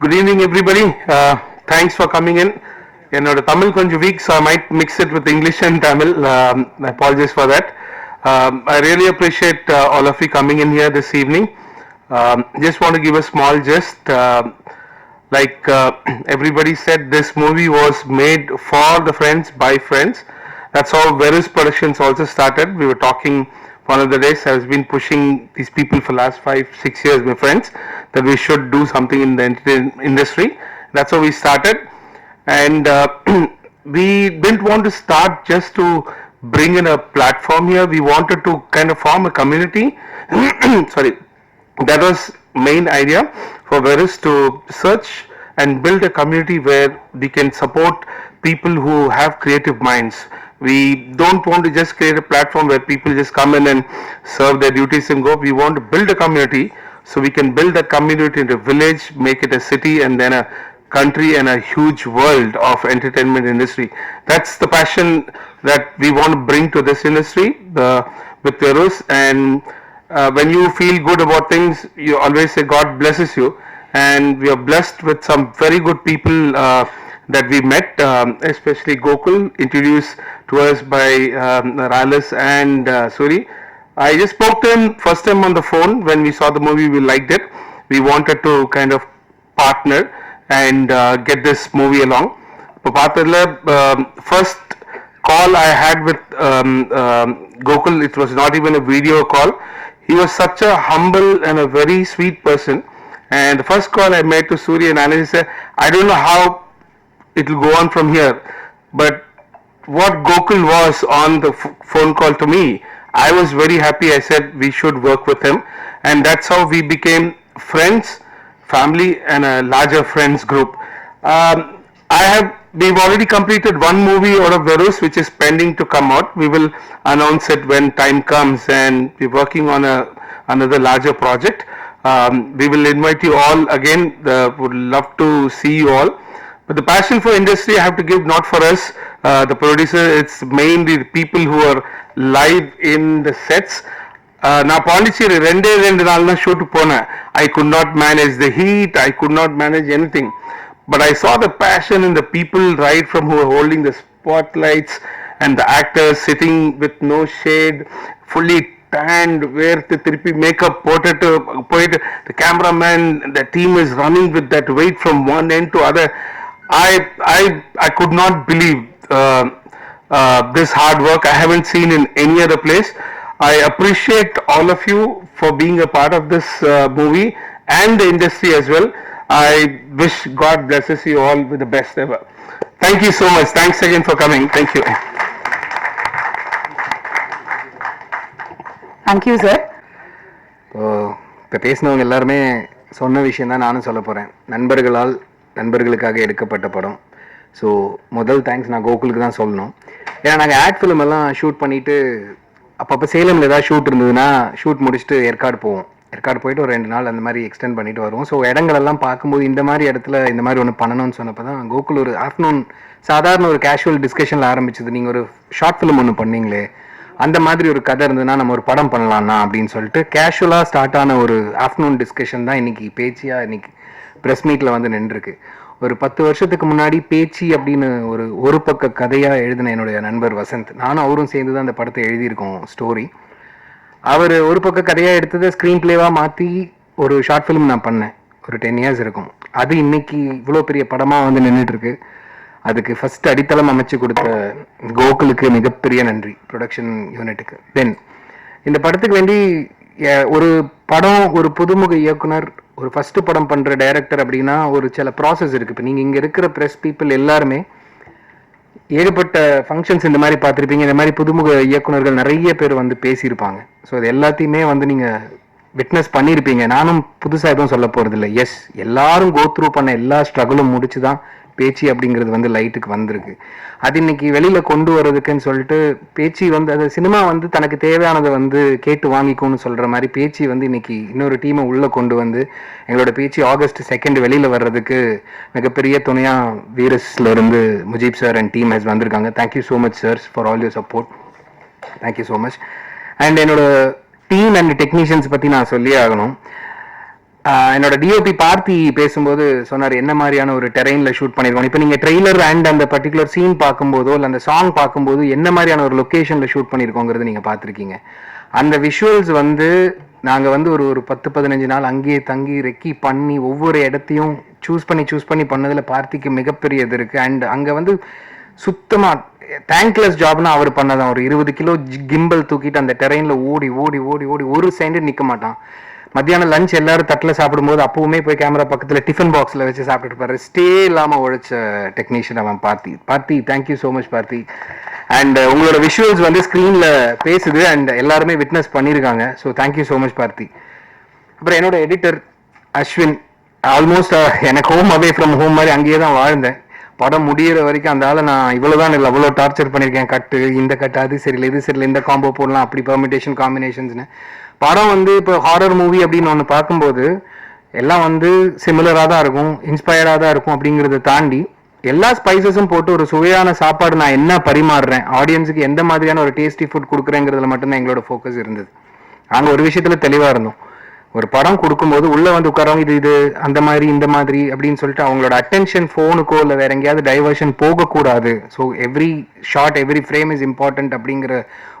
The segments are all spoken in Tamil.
Good evening, everybody. Uh, thanks for coming in. என்னோட தமிழ் கொஞ்சம் week so I might mix it with English and Tamil I apologize for that. Um, I really appreciate uh, all of you coming in here this evening. Um, just want to give a small gist. Um like uh, everybody said, this movie was made for the friends, by friends. That's how Verus Productions also started. We were talking one of the days. has been pushing these people for last five, six years, my friends, that we should do something in the entertainment industry. That's how we started. And uh, we didn't want to start just to bring in a platform here. We wanted to kind of form a community. Sorry, that was main idea for Verus to search and build a community where we can support people who have creative minds. We don't want to just create a platform where people just come in and serve their duties and go. We want to build a community so we can build that community into a village, make it a city and then a country and a huge world of entertainment industry. That's the passion that we want to bring to this industry uh, with Verus and uh, when you feel good about things, you always say God blesses you. And we are blessed with some very good people uh, that we met, um, especially Gokul, introduced to us by um, Ralis and uh, Suri. I just spoke to him first time on the phone when we saw the movie. We liked it. We wanted to kind of partner and uh, get this movie along. இப்போ பார்த்ததுல first call I had with um, um, Gokul, it was not even a video call. He was such a humble and a very sweet person. And the first call I made to Surya and Anand, it will go on from here, but what Gokul was on the phone call to me, I was very happy. I said we should work with him, and that's how we became friends, family, and a larger friends group. Um, I have we've already completed one movie out of Verus, which is pending to come out. We will announce it when time comes, and we're working on a another larger project. Um, we will invite you all again. The, would love to see you all. But the passion for industry, I have to give not for us, uh, the producer. It's mainly the people who are live in the sets. Uh, நான் பாண்டிச்சேரி ரெண்டே ரெண்டு நாள் தான் ஷூட் போனேன் I could not manage the heat I could not manage anything but I saw the passion in the people right from who are holding the spotlights and the actors sitting with no shade fully tanned வேர்த்து திருப்பி மேக்கப் போட்டுட்டு போயிட்டு the cameraman the team is running with that weight from one end to other I I I could not believe uh, uh, this hard work I haven't seen in any other place. I appreciate all of you for being a part of this uh, movie and the industry as well. I wish God blesses you all with the best ever. Thank you so much. Thanks again for coming. Thank you. Thank you sir இப்போ இப்போ பேசினவங்க எல்லாருமே சொன்ன விஷயம் தான் நானும் சொல்ல போகிறேன் நண்பர்களால் நண்பர்களுக்காக எடுக்கப்பட்ட படம். ஸோ முதல் தேங்க்ஸ் நான் கோகுலுக்கு தான் சொல்லணும். ஏன்னா நாங்கள் ஆட் ஃபிலிம் எல்லாம் ஷூட் பண்ணிட்டு அப்பப்போ சேலமில் ஏதாவது ஷூட் இருந்ததுன்னா ஷூட் முடிச்சுட்டு ஏற்காடு போவோம். ஏற்காடு போயிட்டு ஒரு ரெண்டு நாள் அந்த மாதிரி எக்ஸ்டெண்ட் பண்ணிட்டு வருவோம். ஸோ இடங்களெல்லாம் பார்க்கும்போது இந்த மாதிரி இடத்துல இந்த மாதிரி ஒன்று பண்ணணும்னு சொன்னப்போ தான் கோகுல் ஒரு ஆஃப்டர்நூன் சாதாரண ஒரு கேஷுவல் டிஸ்கஷனில் ஆரம்பிச்சது. நீங்கள் ஒரு ஷார்ட் ஃபிலிம் ஒன்று பண்ணீங்களே அந்த மாதிரி ஒரு கதை இருந்ததுன்னா நம்ம ஒரு படம் பண்ணலாம்னா அப்படின்னு சொல்லிட்டு கேஷுவலாக ஸ்டார்ட் ஆன ஒரு ஆஃப்டர்நூன் டிஸ்கஷன் தான் இன்னைக்கு பேச்சியாக இன்னைக்கு ப்ரெஸ் மீட்டில் வந்து நின்றுருக்கு. ஒரு பத்து வருஷத்துக்கு முன்னாடி பேச்சு அப்படின்னு ஒரு ஒரு பக்க கதையாக எழுதின என்னுடைய நண்பர் வசந்த். நானும் அவரும் சேர்ந்து தான் அந்த படத்தை எழுதியிருக்கோம் ஸ்டோரி அவர் ஒரு பக்க கதையாக எடுத்ததை ஸ்க்ரீன் பிளேவாக மாற்றி ஒரு ஷார்ட் ஃபிலிம் நான் பண்ணேன். ஒரு டென் இயர்ஸ் இருக்கும். அது இன்னைக்கு இவ்வளோ பெரிய படமாக வந்து நின்றுட்டுருக்கு அதுக்கு ஃபஸ்ட் அடித்தளம் அமைச்சு கொடுத்த கோகுலுக்கு மிகப்பெரிய நன்றி ப்ரொடக்ஷன் யூனிட்டுக்கு தென் இந்த படத்துக்கு வேண்டி ஒரு படம் ஒரு புதுமுக இயக்குனர் ஒரு ஃபஸ்ட்டு படம் பண்ணுற டைரக்டர் அப்படின்னா ஒரு சில ப்ராசஸ் இருக்குது இப்போ நீங்கள் இங்கே இருக்கிற ப்ரெஸ் பீப்புள் எல்லாருமே ஏகப்பட்ட ஃபங்க்ஷன்ஸ் இந்த மாதிரி பார்த்துருப்பீங்க. இந்த மாதிரி புதுமுக இயக்குனர்கள் நிறைய பேர் வந்து பேசியிருப்பாங்க. ஸோ அது எல்லாத்தையுமே வந்து நீங்கள் விட்னஸ் பண்ணியிருப்பீங்க. நானும் புதுசாக எதுவும் சொல்ல போகிறதில்ல எஸ் எல்லாரும் கோத்ரூ பண்ண எல்லா ஸ்ட்ரகிளும் முடிச்சு தான் பேச்சு அப்படிங்கிறது வந்து லைட்டுக்கு வந்திருக்கு. அது இன்னைக்கு வெளியில் கொண்டு வர்றதுக்குன்னு சொல்லிட்டு பேச்சு வந்து அது சினிமா வந்து தனக்கு தேவையானதை வந்து கேட்டு வாங்கிக்கும்னு சொல்கிற மாதிரி பேச்சு வந்து இன்னைக்கு இன்னொரு டீமை உள்ளே கொண்டு வந்து எங்களோட பேச்சு ஆகஸ்ட் செகண்ட் வெளியில் வர்றதுக்கு மிகப்பெரிய துணையாக வீரஸ்ல இருந்து Mujeeb sir and team has வந்திருக்காங்க. Thank you so much sir for all your support thank you so much and என்னோட டீம் அண்ட் டெக்னீஷியன்ஸ் பற்றி நான் சொல்லியே ஆகணும். என்னோட டிஓபி பார்த்தி பேசும்போது சொன்னார் என்ன மாதிரியான ஒரு டெரெயினில் ஷூட் பண்ணியிருக்கோம் இப்போ நீங்கள் ட்ரெய்லர் அண்ட் அந்த பர்டிகுலர் சீன் பார்க்கும்போதோ இல்லை அந்த சாங் பார்க்கும்போது என்ன மாதிரியான ஒரு லொக்கேஷனில் ஷூட் பண்ணியிருக்கோங்கிறது நீங்கள் பார்த்துருக்கீங்க. அந்த விஷுவல்ஸ் வந்து நாங்கள் வந்து ஒரு ஒரு பத்து பதினஞ்சு நாள் அங்கேயே தங்கி ரெக்கி பண்ணி ஒவ்வொரு இடத்தையும் சூஸ் பண்ணி சூஸ் பண்ணி பண்ணதில் பார்த்திக்கு மிகப்பெரிய இது இருக்குது அண்ட் அங்கே வந்து சுத்தமாக தேங்க்லெஸ் ஜாப்னா அவர் பண்ணதான். ஒரு இருபது கிலோ கிம்பல் தூக்கிட்டு அந்த டெரெயினில் ஓடி ஓடி ஓடி ஓடி ஒரு செகண்ட் நிற்க மாட்டான். மத்தியானம் லஞ்ச் எல்லாரும் தட்டில் சாப்பிடும்போது அப்பவுமே போய் கேமரா பக்கத்தில் டிஃபன் பாக்ஸில் வச்சு சாப்பிட்டுட்டு இருப்பாரு. ஸ்டே இல்லாமல் உழைச்ச டெக்னீஷியன் அவன் Parthi. Parthi thank you so much Parthi. And uh, உங்களோட விஷுவல்ஸ் வந்து ஸ்க்ரீனில் பேசுது அண்ட் எல்லாருமே விட்னஸ் பண்ணியிருக்காங்க so thank you so much Parthi. அப்புறம் என்னோட எடிட்டர் அஸ்வின் ஆல்மோஸ்ட் uh, எனக்கு ஹோம் அவே ஃப்ரம் ஹோம் மாதிரி அங்கேயே தான் வாழ்ந்தேன். படம் முடியிற வரைக்கும் அந்த ஆளை நான் இவ்வளோதான் இல்லை அவ்வளோ டார்ச்சர் பண்ணியிருக்கேன். கட்டு இந்த கட்டு அது சரியில்லை இது சரியில்லை இந்த காம்போ போடலாம் அப்படி பெர்மிட்டேஷன் காம்பினேஷன்ஸ்னு படம் வந்து இப்போ ஹாரர் மூவி அப்படின்னு ஒன்று பார்க்கும்போது எல்லாம் வந்து சிமிலராக தான் இருக்கும் இன்ஸ்பயர்டாக தான் இருக்கும் அப்படிங்கிறத தாண்டி எல்லா ஸ்பைசஸும் போட்டு ஒரு சுவையான சாப்பாடு நான் என்ன பரிமாறுறேன் ஆடியன்ஸுக்கு எந்த மாதிரியான ஒரு டேஸ்டி ஃபுட் கொடுக்குறேங்கிறதுல மட்டும்தான் எங்களோட ஃபோக்கஸ் இருந்தது. நாங்கள் ஒரு விஷயத்தில் தெளிவாக இருந்தோம். ஒரு படம் கொடுக்கும்போது உள்ளே வந்து உட்காரவங்க இது இது அந்த மாதிரி இந்த மாதிரி அப்படின்னு சொல்லிட்டு அவங்களோட அட்டென்ஷன் ஃபோனுக்கோ இல்லை வேற எங்கேயாவது டைவர்ஷன் போகக்கூடாது. So every shot every frame is important அப்படிங்கிற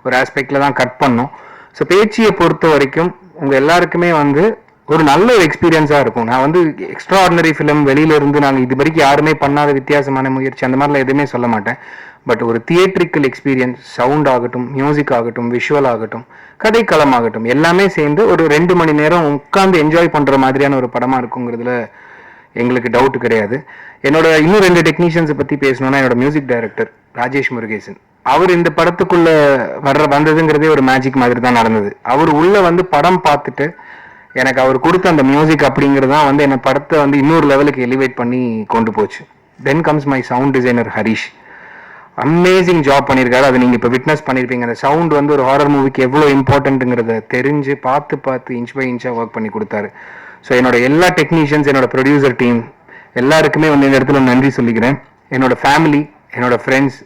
ஒரு ஆஸ்பெக்டில் தான் கட் பண்ணோம். ஸோ பேச்சியை பொறுத்த வரைக்கும் உங்கள் எல்லாருக்குமே வந்து ஒரு நல்ல ஒரு எக்ஸ்பீரியன்ஸாக இருக்கும். நான் வந்து எக்ஸ்ட்ரா ஆர்டினரி ஃபிலிம் வெளியில இருந்து நாங்கள் இது வரைக்கும் யாருமே பண்ணாத வித்தியாசமான முயற்சி அந்த மாதிரிலாம் எதுவுமே சொல்ல மாட்டேன். பட் ஒரு தியேட்ரிக்கல் எக்ஸ்பீரியன்ஸ் சவுண்ட் ஆகட்டும் மியூசிக் ஆகட்டும் விஷுவல் ஆகட்டும் கதைக்களம் ஆகட்டும் எல்லாமே சேர்ந்து ஒரு ரெண்டு மணி நேரம் உட்காந்து என்ஜாய் பண்ணுற மாதிரியான ஒரு படமாக இருக்குங்கிறதுல எங்களுக்கு டவுட் கிடையாது. என்னோட இன்னும் ரெண்டு டெக்னீஷியன்ஸை பற்றி பேசணும்னா என்னோட மியூசிக் டைரக்டர் ராஜேஷ் முருகேசன். அவர் இந்த படத்துக்குள்ள வர்ற வந்ததுங்கிறதே ஒரு மேஜிக் மாதிரி தான் நடந்தது. அவர் உள்ள வந்து படம் பார்த்துட்டு எனக்கு அவர் கொடுத்த அந்த மியூசிக் அப்படிங்கிறது தான் வந்து என்ன படத்தை வந்து இன்னொரு லெவலுக்கு எலிவேட் பண்ணி கொண்டு போச்சு. Then comes my sound designer Harish amazing job பண்ணியிருக்காரு அதை நீங்கள் இப்போ விட்னஸ் பண்ணியிருப்பீங்க அந்த சவுண்ட் வந்து ஒரு ஹாரர் மூவிக்கு எவ்வளோ இம்பார்ட்டன்ட்டுங்கிறத தெரிஞ்சு பார்த்து பார்த்து இன்ச் பை இன்ச்சாக ஒர்க் பண்ணி கொடுத்தாரு. ஸோ என்னோட எல்லா டெக்னீஷியன்ஸ் என்னோட ப்ரொடியூசர் டீம் எல்லாருக்குமே வந்து இந்த இடத்துல நன்றி சொல்லிக்கிறேன். என்னோட ஃபேமிலி என்னோட ஃப்ரெண்ட்ஸ்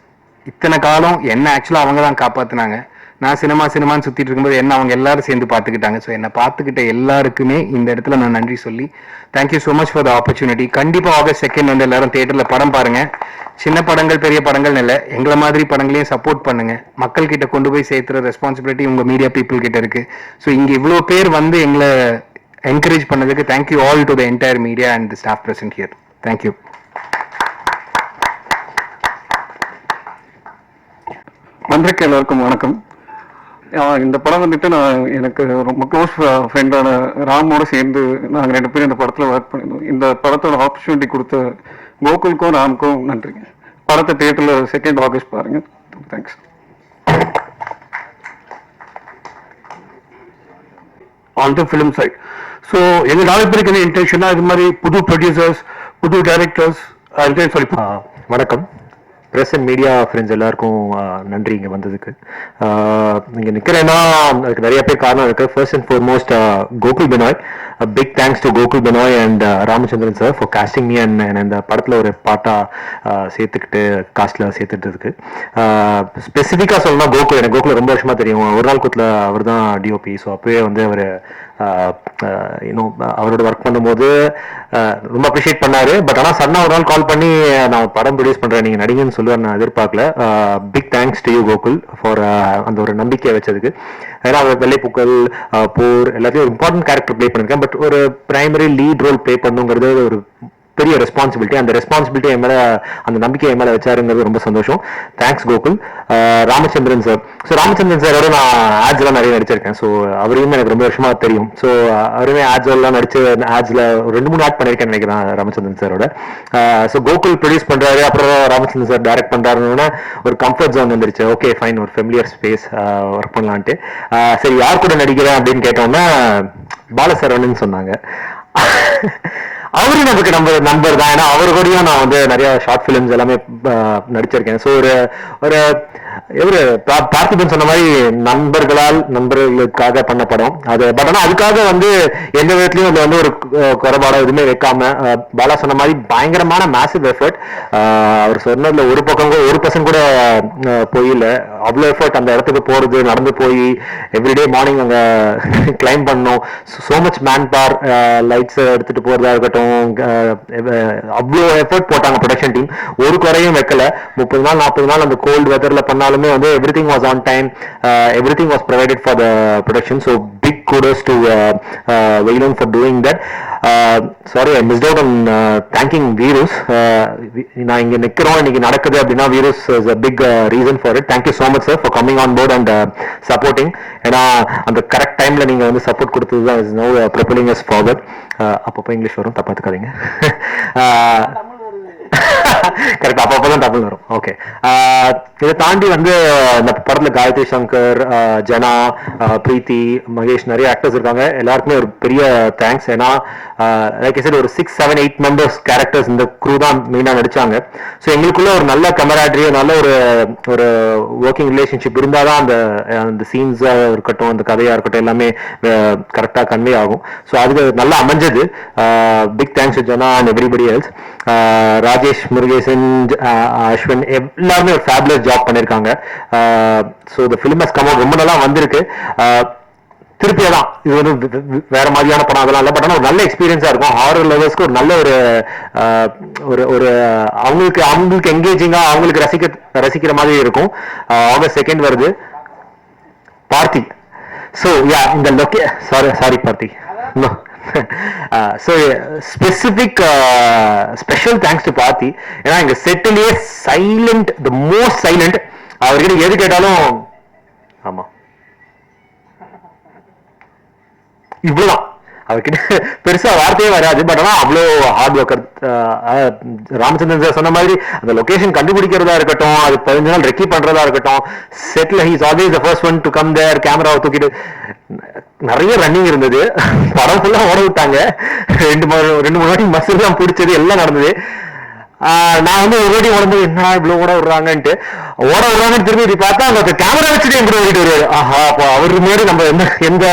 இத்தனை காலம் என்ன ஆக்சுவலாக அவங்க தான் காப்பாற்றினாங்க நான் சினிமா சினிமான்னு சுற்றிட்டு இருக்கும்போது என்ன அவங்க எல்லாரும் சேர்ந்து பார்த்துக்கிட்டாங்க. ஸோ என்னை பார்த்துக்கிட்ட எல்லாருக்குமே இந்த இடத்துல நான் நன்றி சொல்லி thank you so much for the opportunity கண்டிப்பாக ஆகஸ்ட் செகண்ட் வந்து எல்லாரும் தேட்டரில் படம் பாருங்க. சின்ன படங்கள் பெரிய படங்கள் இல்லை எங்களை மாதிரி படங்களையும் சப்போர்ட் பண்ணுங்க. மக்கள்கிட்ட கொண்டு போய் சேர்த்துற ரெஸ்பான்சிபிலிட்டி உங்கள் மீடியா பீப்புள் கிட்ட இருக்கு. ஸோ இங்கே இவ்வளோ பேர் வந்து எங்களை என்கரேஜ் பண்ணதுக்கு thank you all to the entire media and the staff present here thank you வந்திருக்க எல்லாருக்கும் வணக்கம். இந்த படம் வந்துட்டு நான் எனக்கு ரொம்ப க்ளோஸ் ஃப்ரெண்டான ராமோட சேர்ந்து நாங்கள் ரெண்டு பேரும் இந்த படத்தில் ஒர்க் பண்ணியிருந்தோம். இந்த படத்தோட ஆப்பர்ச்சுனிட்டி கொடுத்த கோகுலுக்கும் ராமுக்கும் நன்றிங்க படத்தை தேட்டரில் செகண்ட் ஆகஸ்ட் பாருங்க. Thanks on the film side so எங்கள் நாலு என்ன இன்டென்ஷனாக இது மாதிரி புது ப்ரொடியூசர்ஸ் புது டைரக்டர்ஸ் சொல்லி வணக்கம். ப்ரெஸ் அண்ட் மீடியா ஃப்ரெண்ட்ஸ் எல்லாருக்கும் நன்றி இங்கே வந்ததுக்கு. இங்கே இங்க நிற்கிறேன்னா அதுக்கு நிறைய பேர் காரணம் இருக்கு. First and foremost Gokul Binoy. Big thanks to Gokul Binoy and Ramachandran sir for casting me and இந்த படத்தில் ஒரு பாட்டாக uh, சேர்த்துக்கிட்டு சேர்த்துக்கிட்டு சேர்த்துட்டு இருக்கு ஸ்பெசிஃபிக்காக uh, சொல்லணும் கோகுல் எனக்கு கோகுல் ரொம்ப வருஷமாக தெரியும். ஒரு நாள் கூத்தில் அவர் தான் டிஓபி ஸோ அப்பவே வந்து அவர் இன்னும் uh, அவரோட ஒர்க் பண்ணும்போது ரொம்ப அப்ரிஷியேட் பண்ணார். பட் ஆனால் சன்னா ஒரு நாள் கால் பண்ணி நான் படம் ப்ரொடியூஸ் பண்ணுறேன் நீங்கள் நடிகன்னு சொல்லுவார் நான் எதிர்பார்க்கல. Big thanks to you Gokul for அந்த ஒரு நம்பிக்கையை வச்சதுக்கு. ஏன்னா அவர் வெள்ளைப்பூக்கள் போர் எல்லாத்தையும் இம்பார்ட்டன்ட் கேரக்டர் ப்ளே பண்ணியிருக்கேன் பட் ஒரு பிரைமரி லீட் ரோல் ப்ளே பண்ணுங்கிறது ஒரு பெரிய ரெஸ்பான்சிபிலிட்டி அந்த ரெஸ்பான்சிபிலிட்டி என் மேலே அந்த நம்பிக்கை என் மேலே வச்சாருங்கிறது ரொம்ப சந்தோஷம். Thanks Gokul. Ramachandran sir so Ramachandran சாரோட நான் ஆட்ஸ் எல்லாம் நிறைய நடிச்சிருக்கேன். ஸோ அவரையும் எனக்கு ரொம்ப வருஷமாக தெரியும். ஸோ அவருமே ஆட்ஸ்லாம் எல்லாம் நடிச்சு ஆட்ஸில் ரெண்டு மூணு ஆட் பண்ணியிருக்கேன் நினைக்கிறேன் ராமச்சந்திரன் சாரோட ஸோ கோகுல் ப்ரொடியூஸ் பண்ணுறாரு அப்புறம் ராமச்சந்திரன் சார் டைரக்ட் பண்ணுறாருன்னு ஒரு கம்ஃபர்ட் ஜோன் வந்துருச்சு. ஓகே ஃபைன் ஒரு ஃபெமிலியர் ஸ்பேஸ் ஒர்க் பண்ணலான்ட்டு. சரி யார் கூட நடிக்கிறேன் அப்படின்னு கேட்டோம்னா பாலசரவணன் சொன்னாங்க. அவரு நமக்கு நம்ம நம்பர் தான் ஏன்னா அவர் கூடயும் நான் வந்து நிறைய ஷார்ட் ஃபிலிம்ஸ் எல்லாமே நடிச்சிருக்கேன். ஸோ ஒரு ஒரு இவரு பார்த்திபன் சொன்ன மாதிரி நண்பர்களால் நண்பர்களுக்காக பண்ண படம். அது பட் ஆனா அதுக்காக வந்து எந்த விதத்துலையும் அதுல வந்து ஒரு குறைபாடோ எதுவுமே வைக்காம பாலா சொன்ன மாதிரி பயங்கரமான மேசிவ் எஃபர்ட் அவர் சொன்னதுல ஒரு பக்கம் கூட ஒரு பர்சன்ட் கூட போயில. அவ்வளோ எஃபர்ட் அந்த இடத்துக்கு போறது நடந்து போய் எவ்ரிடே மார்னிங் அங்க கிளைம் பண்ணோம். சோ மச் மேன் பார் லைட்ஸ் எடுத்துட்டு போறதா இருக்கட்டும் அவ்வளோ எஃபர்ட் போட்டாங்க ப்ரொடக்ஷன் டீம் ஒரு குறையும் வைக்கல. முப்பது நாள் நாற்பது நாள் அந்த கோல்டு வெதர்ல பண்ணாலுமே வந்து everything was on time everything was provided for the production so big kudos to Veyilan for doing that sorry I missed out on thanking Veerus நான் இங்க நிக்கிறோம். இன்னைக்கு நடக்குது அப்படின்னா Veerus is a big reason for it thank you so much sir for coming on board and supporting ஏன்னா அந்த கரெக்ட் டைம்ல நீங்க வந்து சப்போர்ட் கொடுத்தது தான் is no propelling as forward அப்பப்போ இங்கிலீஷ் வரும் தப்பாத்துக்காதீங்க. கரெக்ட் அப்பப்போ தான் தமிழ் வரும். ஓகே இதை தாண்டி வந்து இந்த படத்தில் காயத்ரி சங்கர் ஜனா பிரீத்தி மகேஷ் நிறைய ஆக்டர்ஸ் இருக்காங்க. எல்லாருக்குமே ஒரு பெரிய தேங்க்ஸ் ஏன்னா லைக் சார் ஒரு six seven eight members characters இந்த க்ரூ தான் மெயினாக நடிச்சாங்க. ஸோ எங்களுக்குள்ள ஒரு நல்ல கமராட்ரி நல்ல ஒரு ஒரு ஒர்க்கிங் ரிலேஷன்ஷிப் இருந்தால் தான் அந்த அந்த சீன்ஸாக இருக்கட்டும் அந்த கதையாக இருக்கட்டும் எல்லாமே கரெக்டாக கன்வே ஆகும். ஸோ அதுக்கு நல்லா அமைஞ்சது. Big thanks Jana and everybody else Rajesh Murugesh Jaison Ashwin எல்லாருமே ஒரு ஃபேப்லஸ் ஜாப் பண்ணியிருக்காங்க ஸோ இந்த ஃபிலிம் ஹஸ் கம் ரொம்ப நல்லா வந்திருக்கு. திருப்பியே தான் இது வந்து வேற மாதிரியான படம் அதெல்லாம் இல்லை பட் ஆனால் ஒரு நல்ல எக்ஸ்பீரியன்ஸாக இருக்கும். ஹாரர் லவர்ஸ்க்கு ஒரு நல்ல ஒரு ஒரு ஒரு அவங்களுக்கு அவங்களுக்கு எங்கேஜிங்கா அவங்களுக்கு ரசிக்க ரசிக்கிற மாதிரி இருக்கும். ஆகஸ்ட் செகண்ட் வருது. பார்த்தி. ஸோ யா இந்த லொக்கே sorry sorry Parthi. So specific special thanks to Parthi ஏன்னா எங்க செட்டிலேயே சைலண்ட் த மோஸ்ட் சைலண்ட் அவர்கிட்ட எது கேட்டாலும் ஆமா. இவ்வளவுதான். அவர்கிட்ட பெருசா வார்த்தையே வராது. பட் ஆனால் அவ்வளோ ஹார்ட் ஒர்க்கர் ராமச்சந்திரன் சார் சொன்ன மாதிரி அந்த லொகேஷன் கண்டுபிடிக்கிறதா இருக்கட்டும் அது பதினஞ்சு நாள் ரெக்கி பண்றதா இருக்கட்டும் settle he's always the first one to come there கேமராவை தூக்கிட்டு நிறைய ரன்னிங் இருந்தது. படம் ஃபுல்லா ஓட விட்டாங்க. ரெண்டு ரெண்டு மூணு வாட்டி மசில் தான் பிடிச்சது எல்லாம் நடந்தது. நான் வந்து ஒரு வாட்டி உடம்பு என்ன இவ்வளவு ஓட விடுறாங்கன்ட்டு. ஓட விடுறாங்கன்னு திரும்பி இப்படி பார்த்தா அந்த கேமரா வச்சுட்டு என் ஓடிட்டு வருவாரு. ஆஹா அப்போ அவரு மாரி நம்ம எந்த எந்த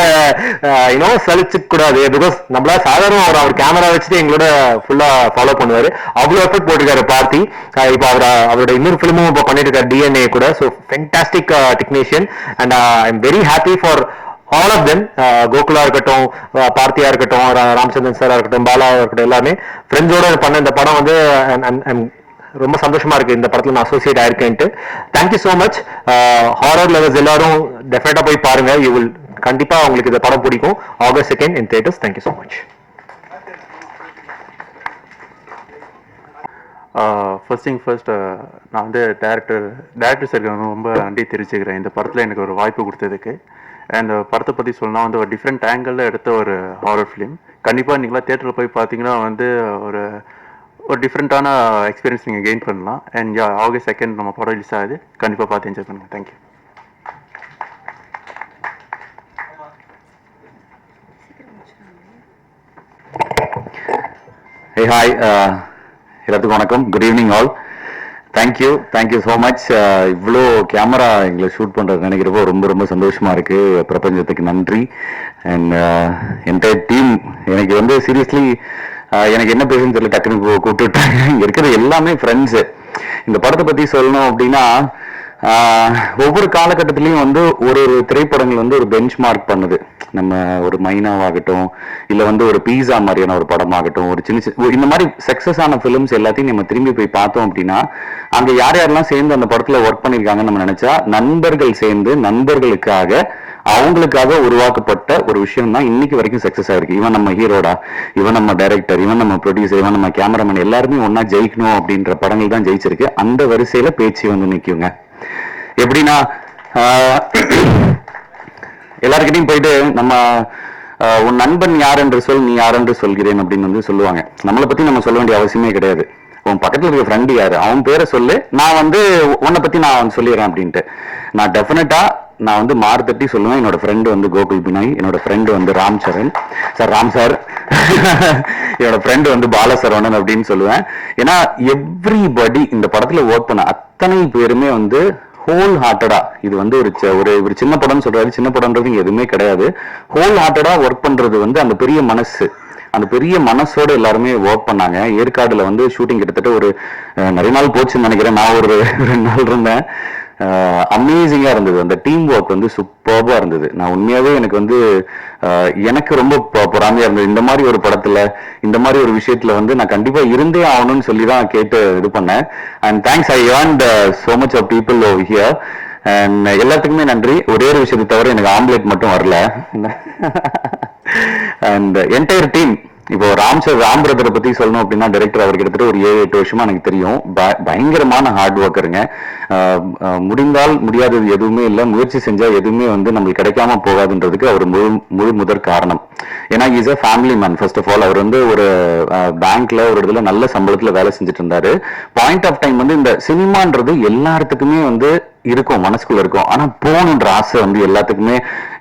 யூனோ சலிச்சுக்க கூடாது. பிகாஸ் நம்மளா சாதாரண அவர் அவர் கேமரா வச்சுட்டு எங்களோட ஃபுல்லா ஃபாலோ பண்ணுவாரு. அவ்வளவு எஃபர்ட் போட்டிருக்காரு பார்த்தி. இப்போ அவர் அவரோட இன்னொரு ஃபிலிமும் இப்போ பண்ணிட்டு இருக்காரு டிஎன்ஏ கூட. So fantastic technician and I am very happy for all of them Gokula இருக்கட்டும் uh, பார்த்தியா இருக்கட்டும் ராமச்சந்திரன் சாரா இருக்கட்டும் பாலாவா இருக்கட்டும் எல்லாமே ஃப்ரெண்ட்ஸோட பண்ண இந்த படம் வந்து ரொம்ப சந்தோஷமா இருக்கு. இந்த படத்துல நான் associate ஆயிருக்கேன்ட்டு. Thank you so much horror levels எல்லாரும் டெஃபினட்டா போய் பாருங்க. யூ வில் கண்டிப்பா உங்களுக்கு இந்த படம் பிடிக்கும். August second in theatres thank you so much first thing first நான் வந்து டேரக்டர் டேரக்டர் சாருக்கு வந்து ரொம்ப நன்றி தெரிவிச்சுக்கிறேன். இந்த படத்தில் எனக்கு ஒரு வாய்ப்பு கொடுத்ததுக்கு. அண்ட் uh, படத்தை பற்றி சொல்லணும்னா வந்து ஒரு டிஃப்ரெண்ட் ஆங்கிளில் எடுத்த ஒரு ஹாரர் ஃபிலிம் கண்டிப்பாக நீங்களாம் தேட்டரில் போய் பார்த்தீங்கன்னா வந்து ஒரு ஒரு டிஃப்ரெண்ட்டான எக்ஸ்பீரியன்ஸ் நீங்கள் கெயின் பண்ணலாம். அண்ட் யா ஆகஸ்ட் செகண்ட் நம்ம படம் ரிலீஸ் ஆகுது. கண்டிப்பாக பார்த்து என்ஜாய் பண்ணுங்கள் தேங்க்யூ ஹே ஹாய் uh, எல்லாத்துக்கும் வணக்கம். Good evening all thank you thank you so much இவ்வளோ கேமரா எங்களை ஷூட் பண்ணுறது நினைக்கிறப்போ ரொம்ப ரொம்ப சந்தோஷமாக இருக்குது பிரபஞ்சத்துக்கு நன்றி. அண்ட் என்டையர் டீம் எனக்கு வந்து சீரியஸ்லி uh, எனக்கு என்ன பேசுன்னு தெரியல டக்குனு கூப்பிட்டுட்டாங்க. இங்கே இருக்கிற எல்லாமே ஃப்ரெண்ட்ஸு இந்த படத்தை பற்றி சொல்லணும் அப்படின்னா uh, ஒவ்வொரு காலகட்டத்திலையும் வந்து ஒரு ஒரு திரைப்படங்கள் வந்து ஒரு பெஞ்ச் மார்க் பண்ணுது. நம்ம ஒரு மைனாவாகட்டும் இல்லை வந்து ஒரு பீஸா மாதிரியான ஒரு படமாகட்டும் ஒரு சின்ன சின்ன இந்த மாதிரி சக்ஸஸ் ஆன ஃபிலிம்ஸ் எல்லாத்தையும் நம்ம திரும்பி போய் பார்த்தோம் அப்படின்னா அங்கே யார் யாரெல்லாம் சேர்ந்து அந்த படத்தில் ஒர்க் பண்ணியிருக்காங்கன்னு நம்ம நினைச்சா நண்பர்கள் சேர்ந்து நண்பர்களுக்காக அவங்களுக்காக உருவாக்கப்பட்ட ஒரு விஷயம் தான் இன்னைக்கு வரைக்கும் சக்சஸ் ஆயிருக்கு இவன் நம்ம ஹீரோடா இவன் நம்ம டைரக்டர் இவன் நம்ம ப்ரொடியூசர் இவன் நம்ம கேமராமேன் எல்லாருமே ஒன்னா ஜெயிக்கணும் அப்படின்ற படங்கள் தான் ஜெயிச்சிருக்கு. அந்த வரிசையில பேச்சு வந்து நிற்குங்க எப்படின்னா எல்லாருக்கிட்டையும் போயிட்டு நம்ம உன் நண்பன் யார் என்று சொல் நீ யார் என்று சொல்கிறேன் அப்படின்னு வந்து சொல்லுவாங்க. நம்மளை பத்தி நம்ம சொல்ல வேண்டிய அவசியமே கிடையாது. உன் பக்கத்துல இருக்க ஃப்ரெண்டு யாரு? அவன் பேரை சொல்லு. நான் வந்து உன்னை பத்தி நான் வந்து சொல்லிடுறேன் அப்படின்ட்டு. நான் டெஃபினட்டா நான் வந்து மாறு தட்டி சொல்லுவேன். என்னோட ஃப்ரெண்டு வந்து கோகுல் பினாய் என்னோட ஃப்ரெண்டு வந்து ராம் சரண். Sir Ram sir. என்னோட ஃப்ரெண்டு வந்து பாலசரவணன் அப்படின்னு சொல்லுவேன். ஏன்னா எவ்ரிபடி இந்த படத்துல ஒர்க் பண்ண அத்தனை பேருமே வந்து ஹோல் ஹார்ட்டடா இது வந்து ஒரு ச- ஒரு ஒரு சின்ன படம்னு சொல்றாரு. சின்ன படம்ன்றது இங்க எதுவுமே கிடையாது. ஹோல் ஹார்ட்டடா ஒர்க் பண்றது வந்து அந்த பெரிய மனசு. அந்த பெரிய மனசோட எல்லாருமே ஒர்க் பண்ணாங்க. ஏற்காடுல வந்து ஷூட்டிங் கிட்டத்தட்ட ஒரு நிறைய நாள் போச்சுன்னு நினைக்கிறேன். நான் ஒரு ரெண்டு நாள் இருந்தேன். அமேசிங்காக இருந்தது. அந்த டீம் ஒர்க் வந்து சூப்பர்பாக இருந்தது. நான் உண்மையாகவே எனக்கு வந்து எனக்கு ரொம்ப பொறாமையாக இருந்தது. இந்த மாதிரி ஒரு படத்தில் இந்த மாதிரி ஒரு விஷயத்தில் வந்து நான் கண்டிப்பாக இருந்தே ஆகணும்னு சொல்லி தான் கேட்டு இது பண்ணேன். And thanks I earn so much of people oh here and எல்லாத்துக்குமே நன்றி. ஒரே ஒரு விஷயத்தை தவிர எனக்கு ஆம்லேட் மட்டும் வரல. அண்ட் என்டையர் டீம் இப்போ ராம் சார் ராம் பிரதரை பத்தி சொல்லணும் அப்படின்னா டைரக்டர் அவர் கிட்டத்தட்ட ஒரு ஏழு எட்டு வருஷமா எனக்கு தெரியும். ப- பயங்கரமான ஹார்ட் ஒர்க்கருங்க முடிந்தால் முடியாதது எதுவுமே இல்லை. முயற்சி செஞ்சா எதுவுமே வந்து நம்மளுக்கு கிடைக்காம போகாதுன்றதுக்கு அவர் முழு முழு முதற் காரணம். ஏன்னா is a family man first of all அவர் வந்து ஒரு பேங்க்ல ஒரு இடத்துல நல்ல சம்பளத்துல வேலை செஞ்சுட்டு இருந்தாரு. பாயிண்ட் ஆஃப் டைம் வந்து இந்த சினிமான்றது எல்லாத்துக்குமே வந்து இருக்கும் மனசுக்குள்ள இருக்கும். ஆனா போகணுன்ற ஆசை வந்து எல்லாத்துக்குமே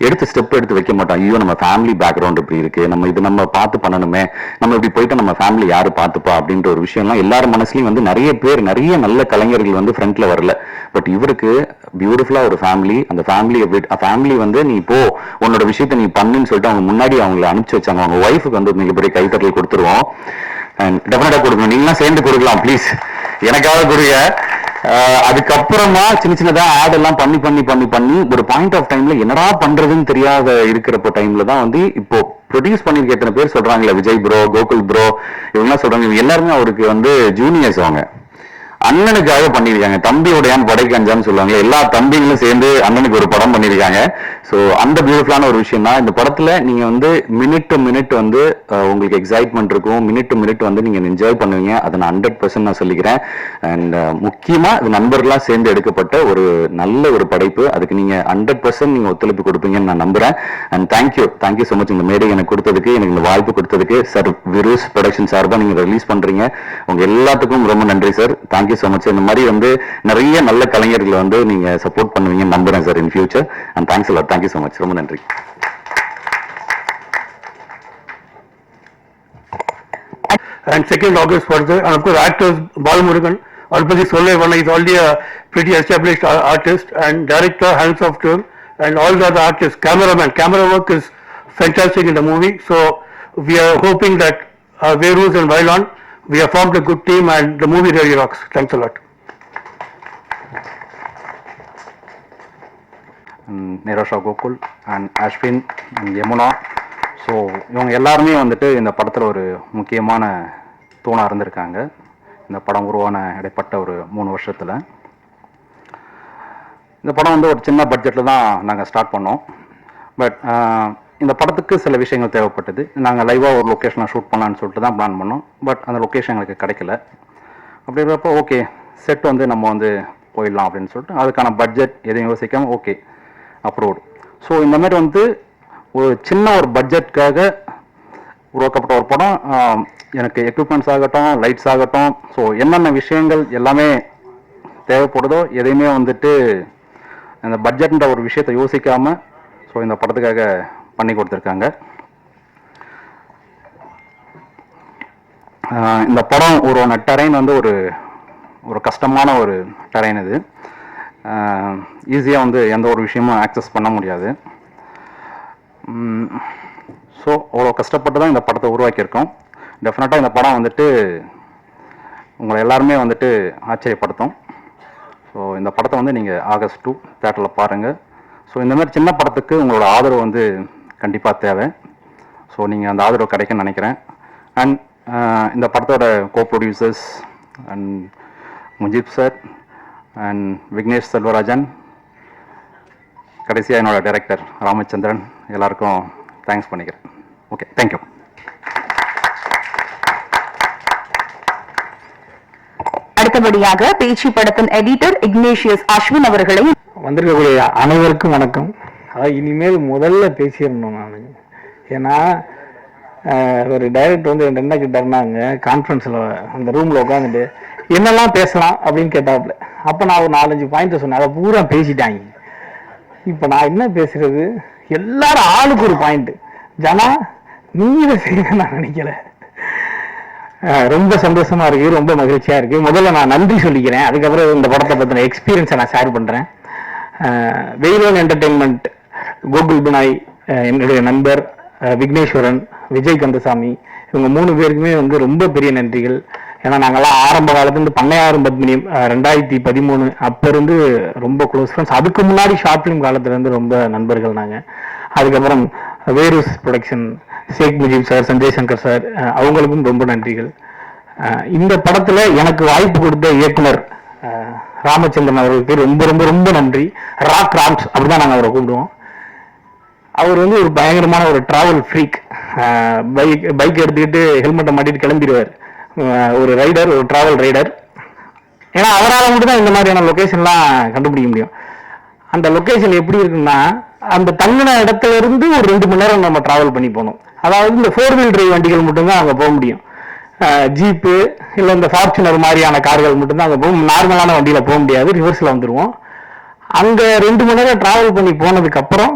எடுத்து ஸ்டெப் எடுத்து வைக்க மாட்டோம். ஐயோ நம்ம ஃபேமிலி பேக்ரவுண்ட் இப்படி இருக்கு. நம்ம இது நம்ம பார்த்து பண்ணணுமே. நம்ம இப்படி போயிட்டு நம்ம ஃபேமிலி யாரு பார்த்துப்பா? அப்படின்ற ஒரு விஷயம்லாம் எல்லார் மனசுலயும் வந்து நிறைய பேர் நிறைய நல்ல கலைஞர்கள் வந்து ஃப்ரண்ட்ல வரல. பட் இவருக்கு பியூட்டிஃபுல்லா ஒரு ஃபேமிலி அந்த ஃபேமிலியை ஃபேமிலி வந்து நீ போ உன்னோட விஷயத்த நீ பண்ணுன்னு சொல்லிட்டு அவங்க முன்னாடி அவங்களை அனுப்பிச்சு வச்சாங்க. அவங்க ஒய்ஃபுக்கு வந்து மிகப்பெரிய கைத்தட்டல் கொடுத்துருவோம். அண்ட் டெஃபினட்டா கொடுக்கணும். நீங்களாம் சேர்ந்து கொடுக்கலாம் ப்ளீஸ் எனக்காக கொடுங்க ஆஹ் அதுக்கப்புறமா சின்ன சின்னதா ஆட் எல்லாம் பண்ணி பண்ணி பண்ணி பண்ணி ஒரு பாயிண்ட் ஆஃப் டைம்ல என்னடா பண்றதுன்னு தெரியாத இருக்கிறப்போ டைம்ல தான் வந்து இப்போ ப்ரொடியூஸ் பண்ணிருக்க எத்தனை பேர் சொல்றாங்களே விஜய் ப்ரோ கோகுல் ப்ரோ இவங்கெல்லாம் சொல்றாங்க. இவங்க எல்லாருமே அவருக்கு வந்து ஜூனியர்ஸ் அவங்க. அண்ணனுக்காக பண்ணியிருக்காங்க. தம்பியோடையான் படைக்கஞ்சான்னு சொல்லுவாங்க எல்லா தம்பிங்களும் சேர்ந்து அண்ணனுக்கு ஒரு படம் பண்ணியிருக்காங்க. ஸோ அந்த பியூட்டிஃபுல்லான ஒரு விஷயம் தான் இந்த படத்தில் நீங்கள் வந்து மினிட் டு மினிட் வந்து உங்களுக்கு எக்ஸைட்மெண்ட் இருக்கும். மினிட் டு மினிட் வந்து நீங்கள் என்ஜாய் பண்ணுவீங்க. அதை நான் ஹண்ட்ரட் பர்சன்ட் நான் சொல்லிக்கிறேன். அண்ட் முக்கியமாக இது நண்பர்களாக சேர்ந்து எடுக்கப்பட்ட ஒரு நல்ல ஒரு படைப்பு. அதுக்கு நீங்கள் ஹண்ட்ரட் பர்சன்ட் நீங்கள் ஒத்துழைப்பு கொடுப்பீங்கன்னு நான் நம்புகிறேன் and thank you thank you so much இந்த மேடை எனக்கு கொடுத்ததுக்கு எனக்கு இந்த வாய்ப்பு கொடுத்ததுக்கு சார் விருஸ் ப்ரொடக்ஷன் சார்பாக நீங்கள் ரிலீஸ் பண்ணுறீங்க உங்கள் எல்லாத்துக்கும் ரொம்ப நன்றி சார் தேங்க்யூ ஸோ மச் இந்த மாதிரி வந்து நிறைய நல்ல கலைஞர்களை வந்து நீங்கள் சப்போர்ட் பண்ணுவீங்கன்னு நம்புறேன் sir in future and thanks எல்லாம் தேங்க்யூ ஸோ மச் ரொம்ப நன்றி And second August further, and of course actors, Balmurugan, Alpati Solevan is already a pretty established ar- artist and director, hands off to him, and all the other artists, cameraman, camera work is fantastic in the movie, so we are hoping that uh, Verus and Vailon, we have formed a good team and the movie really rocks. Thanks a lot. Nirosha Gokul and Ashwin and Yamuna so இவங்க எல்லாருமே வந்துட்டு இந்த படத்தில் ஒரு முக்கியமான தூணாக இருந்திருக்காங்க. இந்த படம் உருவான இடைப்பட்ட ஒரு மூணு வருஷத்தில். இந்த படம் வந்து ஒரு சின்ன பட்ஜெட்டில் தான் நாங்கள் ஸ்டார்ட் பண்ணோம். பட் இந்த படத்துக்கு சில விஷயங்கள் தேவைப்பட்டது. நாங்கள் லைவாக ஒரு லொக்கேஷனில் ஷூட் பண்ணலான்னு சொல்லிட்டு தான் பிளான் பண்ணோம். பட் அந்த லொக்கேஷன் எங்களுக்கு கிடைக்கல. அப்படி இருக்கிறப்போ ஓகே செட் வந்து நம்ம வந்து போயிடலாம் அப்படின்னு சொல்லிட்டு அதுக்கான பட்ஜெட் எதையும் யோசிக்காமல் ஓகே அப்ரூவ்டு ஸோ இந்த மாதிரி வந்து ஒரு சின்ன ஒரு பட்ஜெட்காக உருவாக்கப்பட்ட ஒரு படம். எனக்கு எக்யூப்மெண்ட்ஸ் ஆகட்டும் லைட்ஸ் ஆகட்டும். ஸோ என்னென்ன விஷயங்கள் எல்லாமே தேவைப்படுதோ எதையுமே வந்துட்டு அந்த பட்ஜெட்ன்ற ஒரு விஷயத்தை யோசிக்காமல் ஸோ இந்த படத்துக்காக பண்ணி கொடுத்துருக்காங்க. இந்த படம் ஒரு டெரைன் வந்து ஒரு ஒரு கஷ்டமான ஒரு டெரைன் இது. ஈஸியாக வந்து எந்த ஒரு விஷயமும் ஆக்சஸ் பண்ண முடியாது. ஸோ அவ்வளோ கஷ்டப்பட்டு தான் இந்த படத்தை உருவாக்கியிருக்கோம். டெஃபினட்டாக இந்த படம் வந்துட்டு உங்களை எல்லாருமே வந்துட்டு ஆச்சரியப்படுத்தும். ஸோ இந்த படத்தை வந்து நீங்கள் ஆகஸ்ட் டூ தேட்டரில் பாருங்கள் ஸோ இந்த மாதிரி சின்ன படத்துக்கு உங்களோட ஆதரவு வந்து கண்டிப்பாக தேவை. ஸோ நீங்கள் அந்த ஆதரவு கிடைக்குன்னு நினைக்கிறேன். அண்ட் இந்த படத்தோட co producers and Mujeeb sir and Vignesh Selvarajan கடைசியாக என்னோட டைரக்டர் ராமச்சந்திரன் எல்லாருக்கும் தேங்க்ஸ் பண்ணிக்கிறேன். ஓகே தேங்க்யூ அடுத்தபடியாக பேச்சு படத்தின் எடிட்டர் இக்னேஷியஸ் அஸ்வின் அவர்களை வந்திருக்கக்கூடிய அனைவருக்கும் வணக்கம். அதாவது இனிமேல் முதல்ல பேசிடணும் நான். ஏன்னா ஒரு டைரக்டர் வந்து என்ன கேட்டாருனாங்க கான்ஃபரன்ஸில் அந்த ரூமில் உட்காந்துட்டு என்னெல்லாம் பேசலாம் அப்படின்னு கேட்டாப்புல. அப்போ நான் ஒரு நாலஞ்சு பாயிண்ட் சொன்னேன். அதை பூரா பேசிட்டாங்க. இப்போ நான் என்ன பேசுறது? எல்லாரும் ஆளுக்கு ஒரு பாயிண்ட் ஜனா நீ இதை செய்ய நான் நினைக்கல. ரொம்ப சந்தோஷமா இருக்கு. ரொம்ப மகிழ்ச்சியா இருக்கு. முதல்ல நான் நன்றி சொல்லிக்கிறேன். அதுக்கப்புறம் இந்த படத்தை பத்தின எக்ஸ்பீரியன்ஸை நான் ஷேர் பண்றேன். வெயிலோன் என்டர்டெயின்மெண்ட் கோகுல் பினாய் என்னுடைய நண்பர் விக்னேஸ்வரன் விஜய் கந்தசாமி இவங்க மூணு பேருக்குமே வந்து ரொம்ப பெரிய நன்றிகள். ஏன்னா நாங்கள்லாம் ஆரம்ப காலத்துலேருந்து பண்ணையாரும் பத்மினி ரெண்டாயிரத்தி பதிமூணு அப்போ இருந்து ரொம்ப க்ளோஸ் ஃப்ரெண்ட்ஸ் அதுக்கு முன்னாடி ஷார்ட் ஃபிலிம் காலத்துலேருந்து ரொம்ப நண்பர்கள் நாங்கள் அதுக்கப்புறம் Veerus production Sheikh Mujeeb sir Sanjay Shankar sir அவங்களுக்கும் ரொம்ப நன்றிகள். இந்த படத்தில் எனக்கு வாய்ப்பு கொடுத்த இயக்குனர் ராமச்சந்திரன் அவர்களுக்கு ரொம்ப ரொம்ப ரொம்ப நன்றி. ராக் ராம்ஸ் அப்படிதான் நாங்கள் அவரை கூப்பிடுவோம். அவர் வந்து ஒரு பயங்கரமான ஒரு டிராவல் ஃப்ரீக் பைக் பைக் எடுத்துக்கிட்டு ஹெல்மெட்டை மாட்டிட்டு கிளம்பிடுவார். ஒரு ரைடர் ஒரு டிராவல் ரைடர் ஏன்னா அவரால் மட்டும் தான் இந்த மாதிரியான லொக்கேஷன்லாம் கண்டுபிடிக்க முடியும். அந்த லொக்கேஷன் எப்படி இருக்குன்னா அந்த தங்கின இடத்துல இருந்து ஒரு ரெண்டு மணி நேரம் நம்ம டிராவல் பண்ணி போகணும். அதாவது இந்த ஃபோர் வீல் டிரைவ் வண்டிகள் மட்டும்தான் அங்கே போக முடியும். ஜீப்பு இல்லை இந்த ஃபார்ச்சுனர் மாதிரியான கார்கள் மட்டும்தான் அங்கே போகும். நார்மலான வண்டியில் போக முடியாது. ரிவர்ஸில் வந்துடுவோம் அங்கே ரெண்டு மணி நேரம் டிராவல் பண்ணி போனதுக்கப்புறம்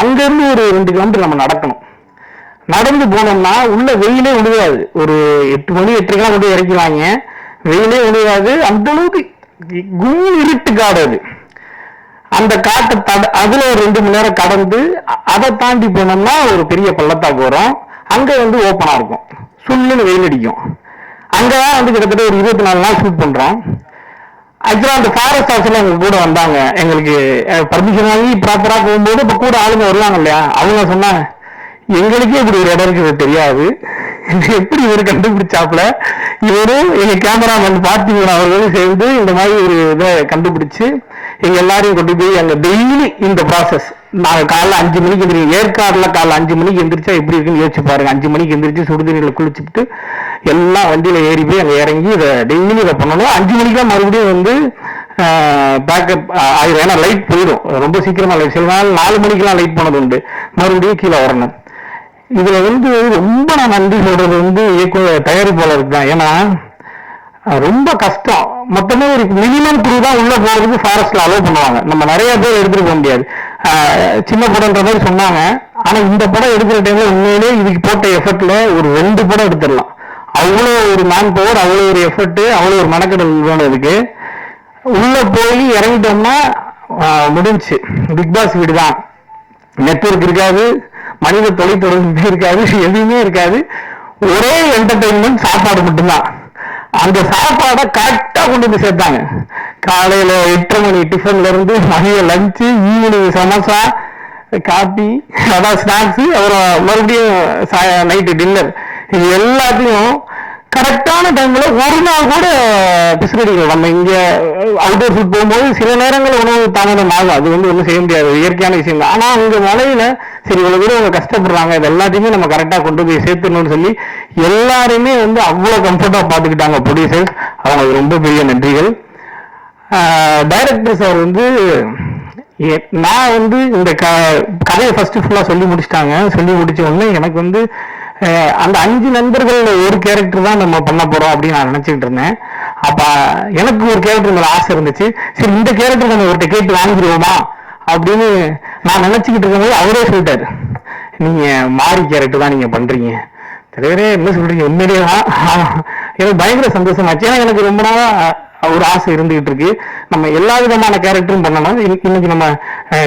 அங்கேருந்து ஒரு ரெண்டு கிலோமீட்டர் நம்ம நடக்கணும். நடந்து போனோம்னா உள்ள வெயிலே விழுகாது ஒரு எட்டு மணி எட்டரைக்கெல்லாம் கொண்டு இறக்கிவாங்க வெயிலே விழுகாது அந்த அளவுக்கு கும் இருட்டு காடு அது. அந்த காட்டை தட அதுல ஒரு ரெண்டு மணி நேரம் கடந்து அதை தாண்டி போனோம்னா ஒரு பெரிய பள்ளத்தாக்கு வரும் அங்க வந்து ஓப்பனா இருக்கும். சுள்ளுன்னு வெயில் அடிக்கும். அங்கதான் வந்து கிட்டத்தட்ட ஒரு இருபத்தி நாலு நாள் ஷூட் பண்றோம். ஆக்சுவலா அந்த ஃபாரஸ்ட் ஆஃபீஸர்ல எங்க கூட வந்தாங்க. எங்களுக்கு பர்மிஷன் வாங்கி ப்ராப்பரா போகும்போது இப்ப கூட ஆளுங்க வருவாங்க இல்லையா? அவங்க சொன்னாங்க எங்களுக்கே இப்படி ஒரு இடம் இருக்குது தெரியாது. எப்படி இவர் கண்டுபிடிச்சாப்ல இவரும் எங்க கேமராமேன் பார்த்திபன் அவர்களும் சேர்ந்து இந்த மாதிரி ஒரு இதை கண்டுபிடிச்சு எங்க எல்லாரையும் கொண்டு போய் அங்க டெய்லி இந்த ப்ராசஸ் நாங்கள் காலைல அஞ்சு மணிக்கு எந்திரிக்கும் ஏற்காடுல காலைல அஞ்சு மணிக்கு எந்திரிச்சா எப்படி இருக்குன்னு யோசிச்சு பாருங்க. அஞ்சு மணிக்கு எந்திரிச்சு சுடுதண்ணில குளிச்சுட்டு எல்லாம் வண்டியில ஏறி போய் அங்கே இறங்கி இதை டெய்லி இதை பண்ணணும். அஞ்சு மணிக்கு மறுபடியும் வந்து பேக்கப் ஆயிரும் ஏன்னா லைட் போயிடும். ரொம்ப சீக்கிரமா லைட் சில நாள் நாலு மணிக்கெல்லாம் லைட் போனது உண்டு. மறுபடியும் கீழே வரணும். இதுல வந்து ரொம்ப நான் நன்றி சொல்றது வந்து இயக்க தயாரிப்பாளருக்கு தான். ஏன்னா ரொம்ப கஷ்டம். மொத்தமே ஒரு மினிமம் குரூ தான் உள்ள போறதுக்கு ஃபாரஸ்ட்ல அலோவ் பண்ணுவாங்க. நம்ம நிறைய பேர் எடுத்துட்டு போக முடியாது. சின்ன படம்ன்ற மாதிரி சொன்னாங்க. ஆனா இந்த படம் எடுக்கிற டைம்ல உண்மையிலேயே இதுக்கு போட்ட எஃபர்ட்ல ஒரு ரெண்டு படம் எடுத்துடலாம். அவ்வளோ ஒரு மேன் பவர் அவ்வளோ ஒரு எஃபர்ட் அவ்வளோ ஒரு மெனக்கடல் வேணும் இதுக்கு உள்ள போய் இறங்கிட்டோம்னா முடிஞ்சு முடிஞ்சுச்சு. பிக் பாஸ் வீடு தான். நெட்வொர்க் இருக்காது. மனித தொலைத்தொடர்பு இருக்காது எதுவுமே இருக்காது. ஒரே என்டர்டைன்மெண்ட் சாப்பாடு மட்டும்தான். அந்த சாப்பாடை கரெக்டா கொண்டு வந்து சேர்த்தாங்க. காலையில எட்டு மணி டிஃபன்ல இருந்து மதிய லஞ்சு ஈவினிங் சமோசா காபி அதான் ஸ்நாக்ஸ் அப்புறம் மறுபடியும் நைட்டு டின்னர் இது எல்லாத்தையும் கரெக்டான டைம்ல ஒரு நாள் கூட பிசுக்கடிகள் நம்ம இங்க அவுட்டோர் ஃபுட் போகும்போது சில நேரங்கள் உணவு தாமதம் ஆகும் அது வந்து ஒன்றும் செய்ய முடியாது. இயற்கையான விஷயம் தான் ஆனா அங்க மலையில சரி இவ்வளவு தூரம் அவங்க கஷ்டப்படுறாங்க. இது எல்லாத்தையுமே நம்ம கரெக்டா கொண்டு போய் சேர்த்துணும்னு சொல்லி எல்லாருமே வந்து அவ்வளவு கம்ஃபர்ட்டா பாத்துக்கிட்டாங்க ப்ரொடியூசர்ஸ் அவங்களுக்கு ரொம்ப பெரிய நன்றிகள். டைரக்டர் சார் வந்து எ- நான் வந்து இந்த க கதையை ஃபர்ஸ்ட் ஃபுல்லா சொல்லி முடிச்சிட்டாங்க. சொல்லி முடிச்ச உடனே எனக்கு வந்து அந்த அஞ்சு நண்பர்கள் ஒரு கேரக்டர் தான் நம்ம பண்ண போறோம் அப்படின்னு நான் நினைச்சிட்டு இருந்தேன். அப்ப எனக்கு ஒரு கேரக்டர் ஆசை இருந்துச்சு. சரி இந்த கேரக்டர் நம்ம ஒரு கேட்டு வாங்கிடுவோமா? அப்படின்னு நான் நினைச்சுக்கிட்டு இருக்கும்போது அவரே சொல்லிட்டாரு. நீங்க மாறி கேரக்டர் தான் நீங்க பண்றீங்க. தலைவரே என்ன சொல்றீங்க? உண்மையிலேயே தான். எனக்கு பயங்கர சந்தோஷமாச்சு ஏன்னா எனக்கு ரொம்ப நாளா ஒரு ஆசை இருந்துகிட்டு இருக்கு. நம்ம எல்லா விதமான கேரக்டரும் பண்ணணும். இன்னைக்கு நம்ம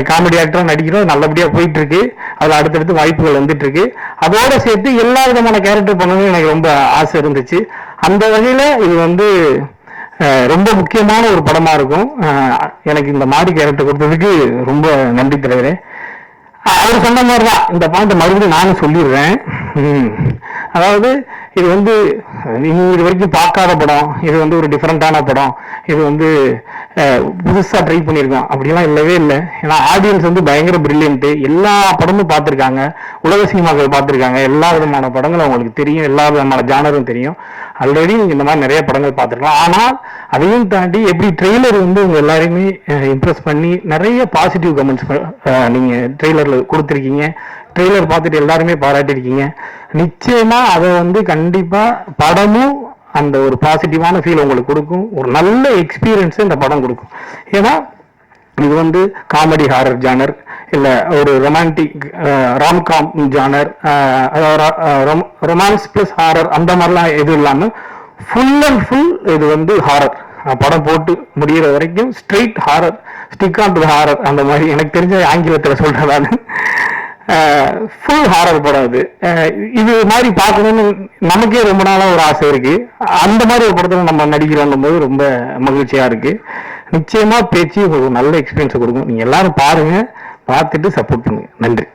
காமெடி ஆக்டரா நடிக்கிறோம். நல்லபடியா போயிட்டு இருக்கு அதுல அடுத்தடுத்து வாய்ப்புகள் வந்துட்டு இருக்கு அதோட சேர்த்து எல்லா விதமான கேரக்டர் பண்ணணும்னு எனக்கு ரொம்ப ஆசை இருந்துச்சு. அந்த வகையில இது வந்து ரொம்ப முக்கியமான ஒரு படமா இருக்கும். எனக்கு இந்த மாதிரி கேரக்டர் கொடுத்ததுக்கு ரொம்ப நன்றி தலைவரே. அவர் சொன்ன மாதிரி தான் இந்த பாயிண்ட் மறுபடியும் நானும் சொல்லிடுறேன். ம். அதாவது இது வந்து நீங்க இது வரைக்கும் பார்க்காத படம். இது வந்து ஒரு டிஃப்ரெண்டான படம். இது வந்து புதுசாக புதுசா ட்ரை பண்ணியிருக்கோம் அப்படிலாம் இல்லவே இல்லை. ஏன்னா ஆடியன்ஸ் வந்து பயங்கர பிரில்லியன்ட் எல்லா படமும் பார்த்துருக்காங்க. உலக சினிமாக்கள் பார்த்துருக்காங்க. எல்லா விதமான படங்களும் அவங்களுக்கு தெரியும். எல்லா விதமான ஜானரும் தெரியும். ஆல்ரெடி நீங்கள் இந்த மாதிரி நிறைய படங்கள் பார்த்துருக்கலாம். ஆனால் அதையும் தாண்டி எப்படி ட்ரெய்லர் வந்து உங்கள் எல்லாரையுமே இம்ப்ரெஸ் பண்ணி நிறைய பாசிட்டிவ் கமெண்ட்ஸ் நீங்கள் ட்ரெய்லரில் கொடுத்துருக்கீங்க. ட்ரெய்லர் பார்த்துட்டு எல்லாருமே பாராட்டியிருக்கீங்க. நிச்சயமாக அதை வந்து கண்டிப்பாக படமும் அந்த ஒரு பாசிட்டிவான ஃபீல் உங்களுக்கு கொடுக்கும். ஒரு நல்ல எக்ஸ்பீரியன்ஸ் இந்த படம் கொடுக்கும். ஏன்னா இது வந்து காமெடி ஹாரர் ஜானர் இல்ல ஒரு romantic romcom genre romance plus horror அந்த மாதிரிலாம் எதுவும் இல்லாம ஃபுல் அண்ட் ஃபுல் இது வந்து ஹாரர் படம் போட்டு முடிகிற வரைக்கும் straight horror stick on to horror அந்த மாதிரி எனக்கு தெரிஞ்ச ஆங்கிலத்தில் சொல்றேன் ஃபுல் ஹாரர் படம் அது. இது மாதிரி பார்க்கணும்னு நமக்கே ரொம்ப நாளாக ஒரு ஆசை இருக்கு. அந்த மாதிரி ஒரு படத்தில் நம்ம நடிக்கிறோன்னும் போது ரொம்ப மகிழ்ச்சியாக இருக்குது நிச்சயமா பேச்சு ஒரு நல்ல எக்ஸ்பீரியன்ஸ் கொடுக்கும். நீங்க எல்லாரும் பாருங்க பார்த்துட்டு சப்போர்ட் பண்ணுங்க. நன்றி.